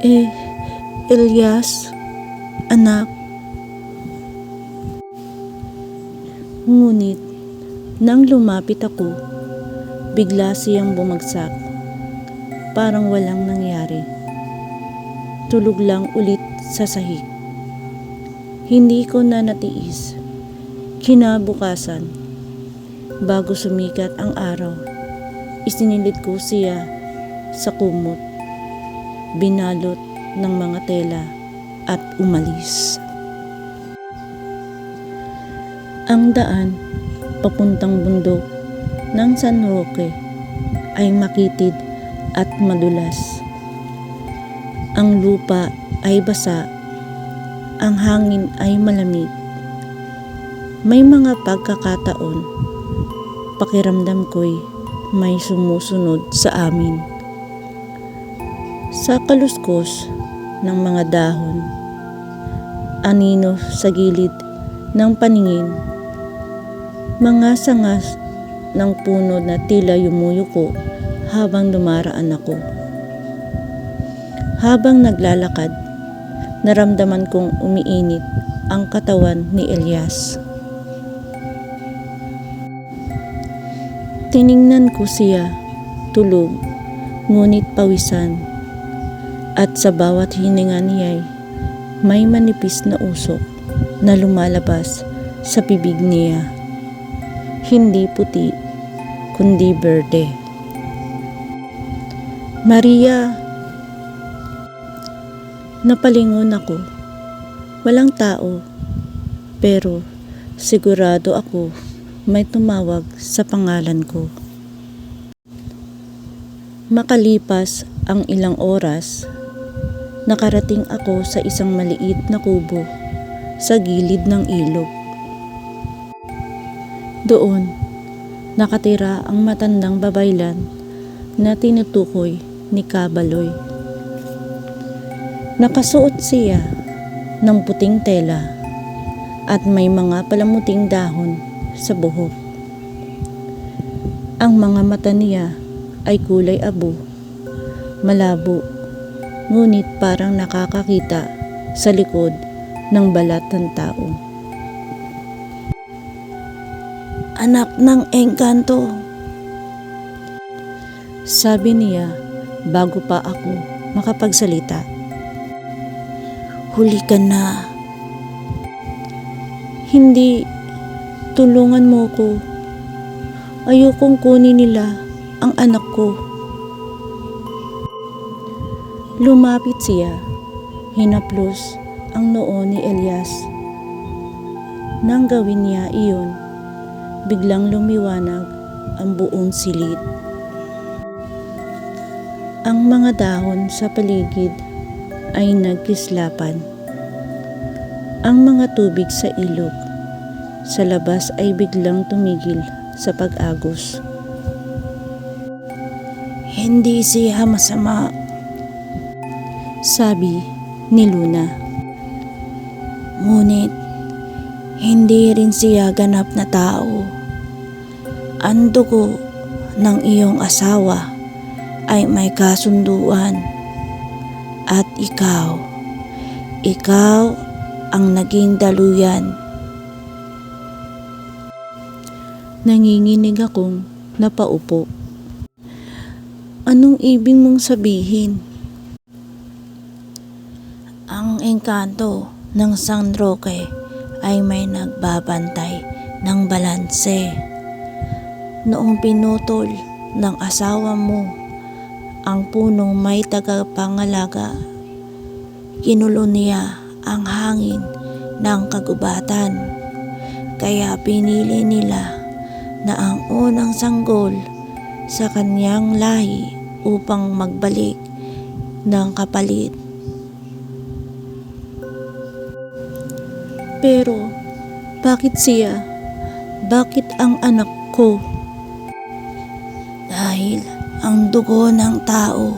Eh, Elias, anak. Ngunit, nang lumapit ako, bigla siyang bumagsak. Parang walang nangyari. Tulog lang ulit sa sahig. Hindi ko na natiis. Kinabukasan, bago sumikat ang araw, isinilid ko siya sa kumot binalot ng mga tela at umalis. Ang daan papuntang bundok ng San Roque ay makitid at madulas. Ang lupa ay basa, ang hangin ay malamig. May mga pagkakataon, pakiramdam ko'y may sumusunod sa amin sa kaluskos ng mga dahon, anino sa gilid ng paningin, mga sangas ng puno na tila yumuyuko habang dumaraan ako. Habang naglalakad, naramdaman kong umiinit ang katawan ni Elias. Tiningnan ko siya, tulog, ngunit pawisan at sa bawat hininga niya'y may manipis na usok na lumalabas sa bibig niya. Hindi puti, kundi berde. Maria! Napalingon ako. Walang tao. Pero sigurado ako may tumawag sa pangalan ko. Makalipas ang ilang oras, nakarating ako sa isang maliit na kubo sa gilid ng ilog. Doon, nakatira ang matandang babaylan na tinutukoy ni Kabaloy. Nakasuot siya ng puting tela at may mga palamuting dahon sa buhok. Ang mga mata niya ay kulay abo, malabo ngunit parang nakakakita sa likod ng balat ng tao. Anak ng engkanto. Sabi niya bago pa ako makapagsalita. Huli ka na. Hindi, tulungan mo ko. Ayokong kunin nila ang anak ko. Lumapit siya, hinaplos ang noo ni Elias. Nang gawin niya iyon, biglang lumiwanag ang buong silid. Ang mga dahon sa paligid ay nagkislapan. Ang mga tubig sa ilog sa labas ay biglang tumigil sa pag-agos. Hindi siya masama, sabi ni Luna. Ngunit, hindi rin siya ganap na tao. Ang dugo ng iyong asawa ay may kasunduan. At ikaw, ikaw ang naging daluyan. Nanginginig akong napaupo. Anong ibig mong sabihin? Ang engkanto ng San Roque ay may nagbabantay ng balanse. Noong pinutol ng asawa mo ang punong may tagapangalaga, kinulo niya ang hangin ng kagubatan. Kaya pinili nila na ang unang sanggol sa kanyang lahi upang magbalik ng kapalit. Pero, bakit siya? Bakit ang anak ko? Dahil ang dugo ng tao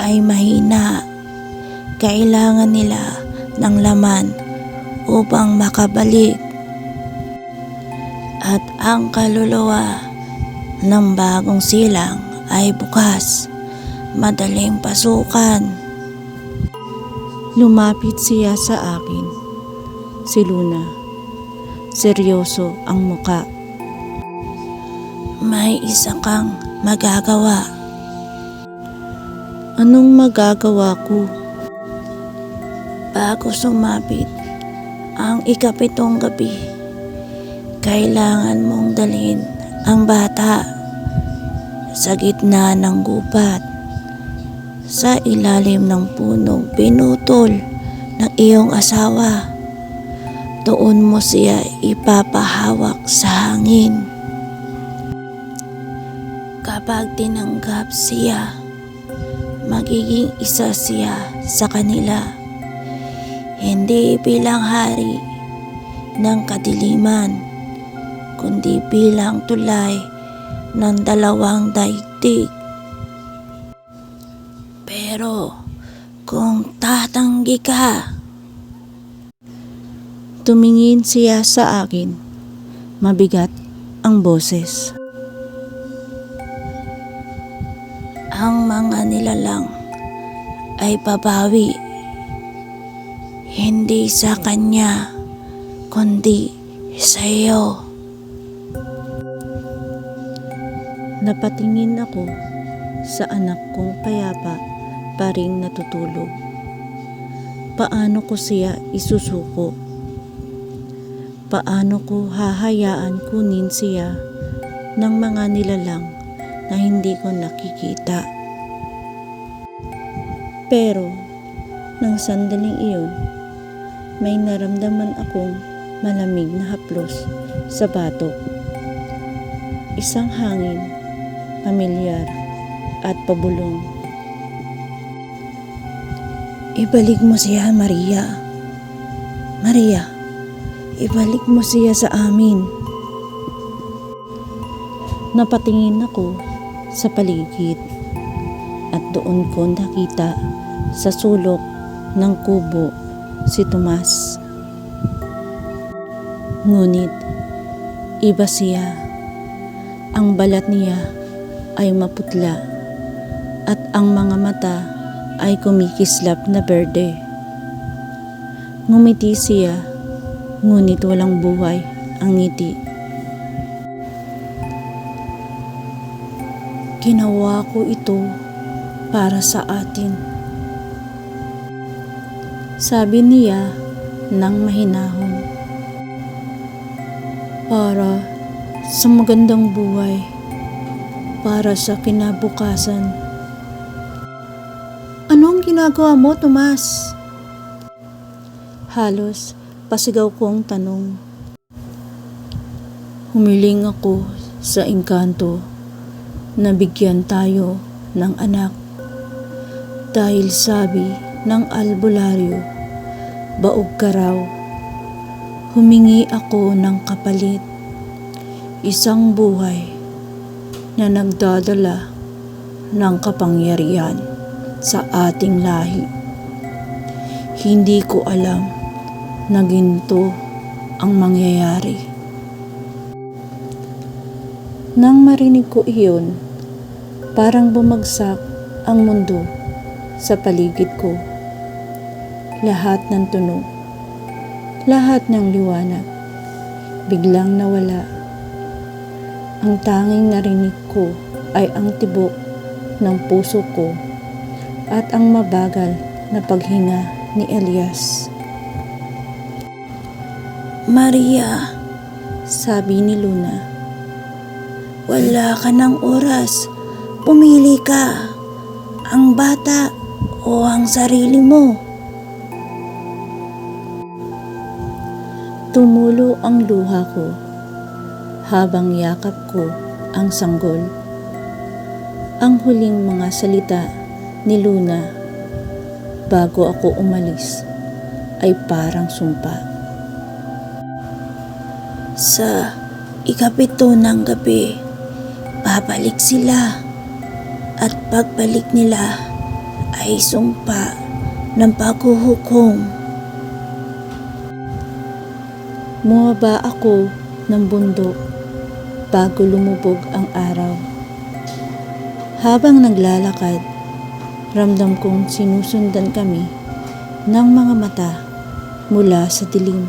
ay mahina. Kailangan nila ng laman upang makabalik. Ang kaluluwa ng bagong silang ay bukas. Madaling pasukan. Lumapit siya sa akin. Si Luna. Seryoso ang muka. May isa kang magagawa. Anong magagawa ko? Bago sumapit ang ikapitong gabi, kailangan mong dalhin ang bata sa gitna ng gubat sa ilalim ng punong pinutol ng iyong asawa. Doon mo siya ipapahawak sa hangin. Kapag tinanggap siya, magiging isa siya sa kanila. Hindi bilang hari ng kadiliman, kundi bilang tulay ng dalawang daigdig. Pero kung tatanggi ka, Tumingin siya sa akin. Mabigat ang boses. ang mga nilalang ay babawi. Hindi sa kanya, kundi sa iyo. Napatingin ako sa anak kong payapa pa ring natutulog. Paano ko siya isusuko? Paano ko hahayaan kunin siya ng mga nilalang na hindi ko nakikita? Pero, nang sandaling iyon, may naramdaman akong malamig na haplos sa batok. Isang hangin pamilyar at pabulong. Ibalik mo siya, Maria. Maria, ibalik mo siya sa amin. Napatingin ako sa paligid at doon ko nakita sa sulok ng kubo si Tomas. Ngunit iba siya. Ang balat niya ay maputla at ang mga mata ay kumikislap na berde. Ngumiti siya, ngunit walang buhay ang ngiti. Ginawa ko ito para sa atin. Sabi niya nang mahinahon. Para sa magandang buhay. Para sa kinabukasan. Anong ginagawa mo, Tomas? Halos pasigaw kong tanong. Humiling ako sa engkanto na bigyan tayo ng anak. Dahil sabi ng albularyo, baog ka raw. Humingi ako ng kapalit, isang buhay na nagdadala ng kapangyarihan sa ating lahi. Hindi ko alam na ginto ang mangyayari. Nang marinig ko iyon, parang bumagsak ang mundo sa paligid ko. Lahat ng tunog, lahat ng liwanag, biglang nawala. Ang tanging narinig ko ay ang tibok ng puso ko at ang mabagal na paghinga ni Elias. Maria, Sabi ni Luna, wala ka ng oras. Pumili ka. Ang bata o ang sarili mo. Tumulo ang luha ko habang yakap ko ang sanggol. Ang huling mga salita ni Luna bago ako umalis ay parang sumpa. Sa ikapito ng gabi, babalik sila. At pagbalik nila ay sumpa ng paghuhukom. Bumaba ako ng bundok bago lumubog ang araw. Habang naglalakad, ramdam kong sinusundan kami ng mga mata mula sa dilim.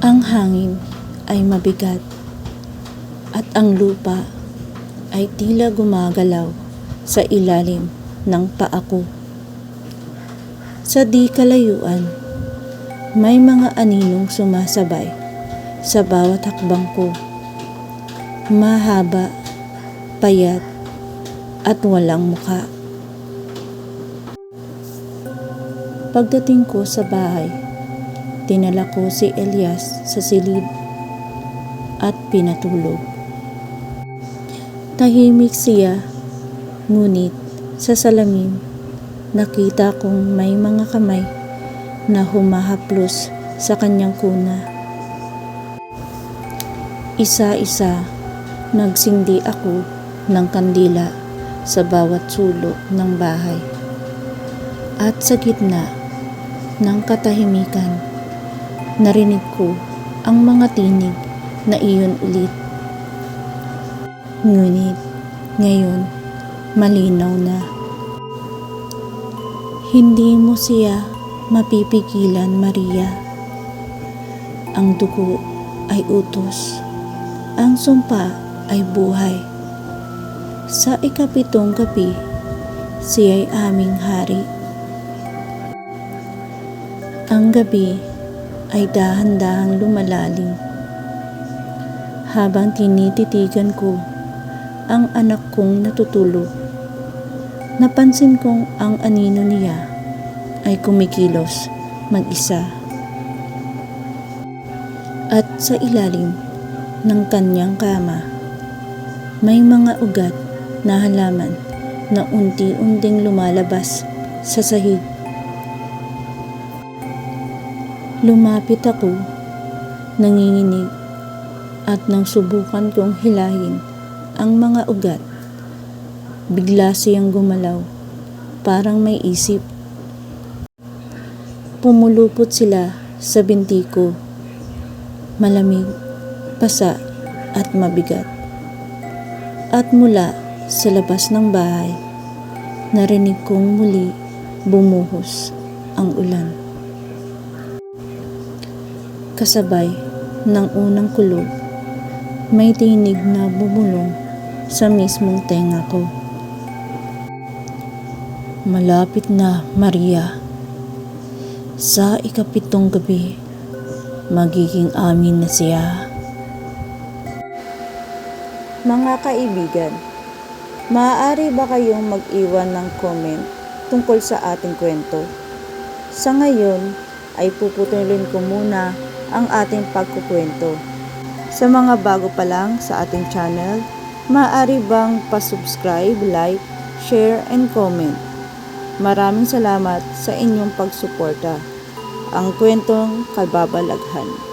Ang hangin ay mabigat at ang lupa ay tila gumagalaw sa ilalim ng paa ko. Sa di kalayuan, may mga aninong sumasabay sa bawat hakbang ko. Mahaba, payat, at walang muka. Pagdating ko sa bahay, dinala ko si Elias sa silid at pinatulog. Tahimik siya, ngunit sa salamin nakita kong may mga kamay na humahaplos sa kanyang kuna. Isa-isa, nagsindi ako ng kandila sa bawat sulok ng bahay. At sa gitna ng katahimikan, narinig ko ang mga tinig na iyon ulit. Ngunit ngayon, malinaw na. Hindi mo siya mapipigilan, Maria. Ang dugo ay utos. Ang sumpa ay buhay. Sa ikapitong gabi, siya ay aming hari. Ang gabi ay dahan-dahang lumalalim. Habang tinititigan ko ang anak kong natutulog, napansin kong ang anino niya ay kumikilos mag-isa. At sa ilalim ng kanyang kama, may mga ugat na halaman na unti-unting lumalabas sa sahig. Lumapit ako, nanginginig, at nang subukan kong hilahin ang mga ugat, bigla siyang gumalaw, parang may isip. Pumulupot sila sa binti ko, malamig, pasa at mabigat. At mula sa labas ng bahay, narinig kong muli bumuhos ang ulan. Kasabay ng unang kulog, may tinig na bumulong sa mismong tenga ko. Malapit na, Maria. Sa ikapitong gabi, magiging amin na siya. Mga kaibigan, maaari ba kayong mag-iwan ng comment tungkol sa ating kwento? Sa ngayon, ay puputulin ko muna ang ating pagkukwento. Sa mga bago pa lang sa ating channel, maaari bang pasubscribe, like, share, and comment. Maraming salamat sa inyong pagsuporta. Ang kwentong Kalbabalaghan.